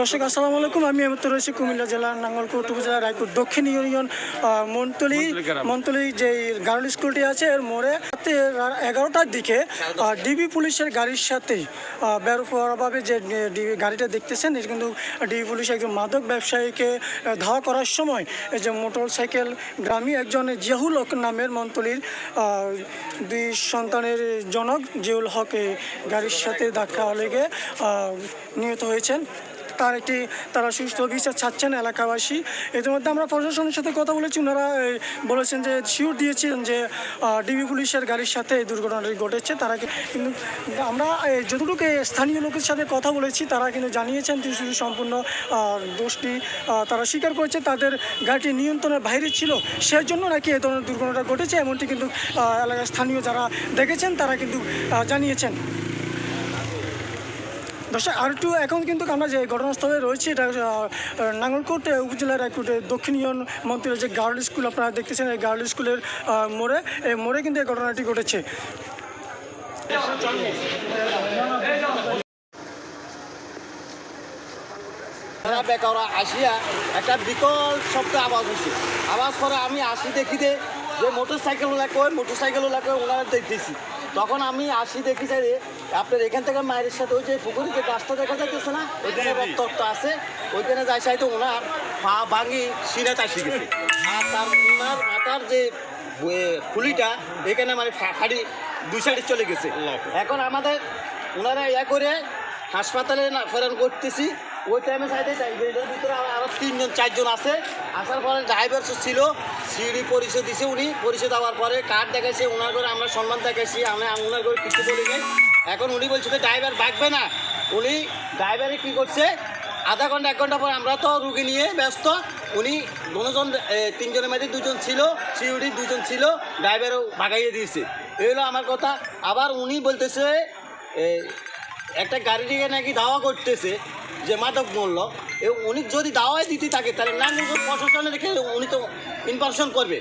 দর্শক আসসালামু আলাইকুম। আমি এমত রয়েছি কুমিল্লা জেলার নাঙ্গলকোট উপজেলার রায়পুর দক্ষিণ ইউনিয়ন মন্তলি মন্তলি যে গার্ল স্কুলটি আছে এর মোড়ে রাতে এগারোটার দিকে ডিবি পুলিশের গাড়ির সাথে বেরোভাবে যে ডিবি গাড়িটা দেখতেছেন এটা কিন্তু ডিবি পুলিশ একজন মাদক ব্যবসায়ীকে ধাওয়া করার সময় এই যে মোটর সাইকেল গ্রামী একজন জিয়াহুল হক নামের মন্তলির দুই সন্তানের জনক জিয়াউল হক গাড়ির সাথে ধাক্কা লেগে নিহত হয়েছেন। তার একটি, তারা সুস্থ বিচার চাচ্ছেন এলাকাবাসী। ইতিমধ্যে আমরা প্রশাসনের সাথে কথা বলেছি। ওনারা বলেছেন যে শিওর দিয়েছেন যে ডিবি পুলিশের গাড়ির সাথে এই দুর্ঘটনাটি ঘটেছে। তারা কিন্তু আমরা যতটুকু স্থানীয় লোকের সাথে কথা বলেছি, তারা কিন্তু জানিয়েছেন শুধু সম্পূর্ণ দোষটি তারা স্বীকার করেছে। তাদের গাড়িটি নিয়ন্ত্রণের বাইরে ছিল। সেই জন্য নাকি এই ধরনের দুর্ঘটনা ঘটেছে। এমনটি কিন্তু এলাকার স্থানীয় যারা দেখেছেন, তারা কিন্তু জানিয়েছেন। দর্শক আর একটু এখন কিন্তু আমরা যে ঘটনাস্থলে রয়েছি, এটা নাঙ্গলকোট উপজেলার এক দক্ষিণ ইউনিয়ন যে গার্ল স্কুল, আপনারা দেখতেছেন এই গার্ল স্কুলের মোড়ে, এই মোড়ে কিন্তু এই ঘটনাটি ঘটেছে। বেকাররা আসিয়া একটা বিকল শব্দ আওয়াজ হচ্ছে আওয়াজ পরে আমি আসি দেখি যে মোটর সাইকেল ওলা কই মোটর সাইকেল ওলা ওনারা দেখতেছি। তখন আমি আসি দেখি যে আপনার এখান থেকে মায়ের সাথে ওই যে পুকুরে যে গাছটা দেখা যাইতেছে না ওইখানে রক্ত আছে ওইখানে যাই সাইতে ওনার পা ভাঙি সিনাতে আসি গেছে। আর তার ওনার মাথার যে খুলিটা এখানে মানে ফাড়ি দুই সাইডে চলে গেছে। এখন আমাদের ওনারা ইয়া করে হাসপাতালে না ফেরান করতেছি ওই টাইমে সাইডে ভিতরে আরো- আরও তিনজন চারজন আছে আসার পরে ড্রাইভার ছিল সিডি পরিচয় দিছে উনি, পরিচয় দেওয়ার পরে কার্ড দেখাইছে ওনার করে আমরা সম্মান দেখাইছি, আমরা ওনার করে কিছু বলি নাই। এখন উনি বলছে যে ড্রাইভার বাঁকবে না। উনি ড্রাইভারে কি করছে, আধা ঘণ্টা, এক ঘণ্টা পর আমরা তো রুগী নিয়ে ব্যস্ত। উনি দুজন তিনজনের মধ্যে দুজন ছিল সিউড়ি দুজন ছিল ড্রাইভারও ভাগাইয়ে দিয়েছে। এই হলো আমার কথা। আবার উনি বলতেছে একটা গাড়ি থেকে নাকি ধাওয়া করতেছে। যে মাদক মূল্য উনি যদি দাওয়াই দিতে থাকে, তাহলে নাঙ্গলকোট প্রশাসনে রেখে উনি তো ইনফরমেশন করবে।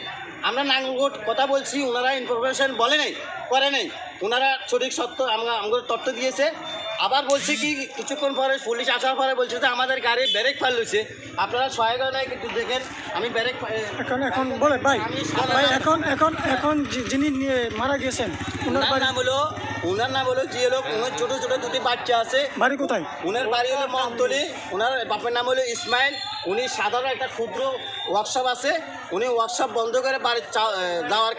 আমরা নাঙ্গলকোট কথা বলছি ওনারা ইনফরমেশন বলে নাই, করে নাই। ওনারা সঠিক সত্য আমরা আমাদের তথ্য দিয়েছে। আবার বলছে কি কিছুক্ষণ পরে পুলিশ আসার পরে বলছে যে আমাদের গাড়ি ব্রেক ফেল হয়েছে আপনারা সহায়তা নেয় কিন্তু দেখেন আমি ব্রেক এখন এখন বলে ভাই ভাই এখন এখন এখন যিনি নিয়ে মারা গেছেন ওনার নাম হলো ওনার নাম হলো যে লোক ওনার ছোট ছোট দুটি বাচ্চা আছে। বাড়ি কোথায়? ওনার বাড়ি হলো মন্তলি ওনার বাপের নাম হলো ইসমাইল উনি সাধারণ একটা ক্ষুদ্র ওয়ার্কশপ আছে। উনি ওয়ার্কশপ বন্ধ করে বাড়ি যাওয়ার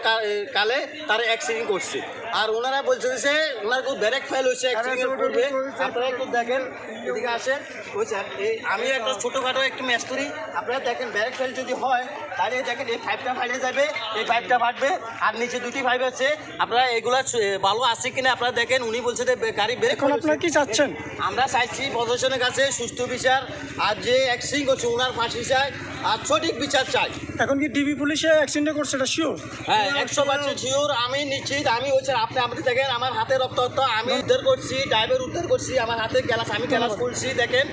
কালে তার অ্যাক্সিডেন্ট করছে। আর ওনারা বলছে যে ওনার খুব ব্রেক ফেল হয়েছে অ্যাক্সিডেন্ট করবে আপনারা একটু দেখেন এদিকে আসেন। বুঝছেন এই আমি একটা ছোটোখাটো একটু মেস্তরি আপনারা দেখেন ব্রেক ফেল যদি হয় তাহলে দেখেন এই পাইপটা ফাটে যাবে এই পাইপটা ফাটবে আর নিচে দুটি পাইপ আছে। আপনারা এগুলা ভালো আছে কিনা আপনারা দেখেন। উনি বলছে যে গাড়ি ব্রেক এখন আপনারা কি চাচ্ছেন? আমরা চাইছি প্রশাসনের কাছে সুস্থ বিচার। আর যে অ্যাক্সিডেন্ট করছে ওনার ফাঁসি চাই আর সঠিক বিচার চাই। এখন কি ডিবি পুলিশে অ্যাক্সিডেন্ট করছে এটা শিওর হ্যাঁ একশো পার্সেন্ট শিওর আমি নিশ্চিত আমি হচ্ছে আপনি আপনি দেখেন আমার হাতে রক্ত আমি উদ্ধার করছি ড্রাইভার উদ্ধার করছি আমার হাতে গ্যালাস আমি গ্যালাস করছি দেখেন।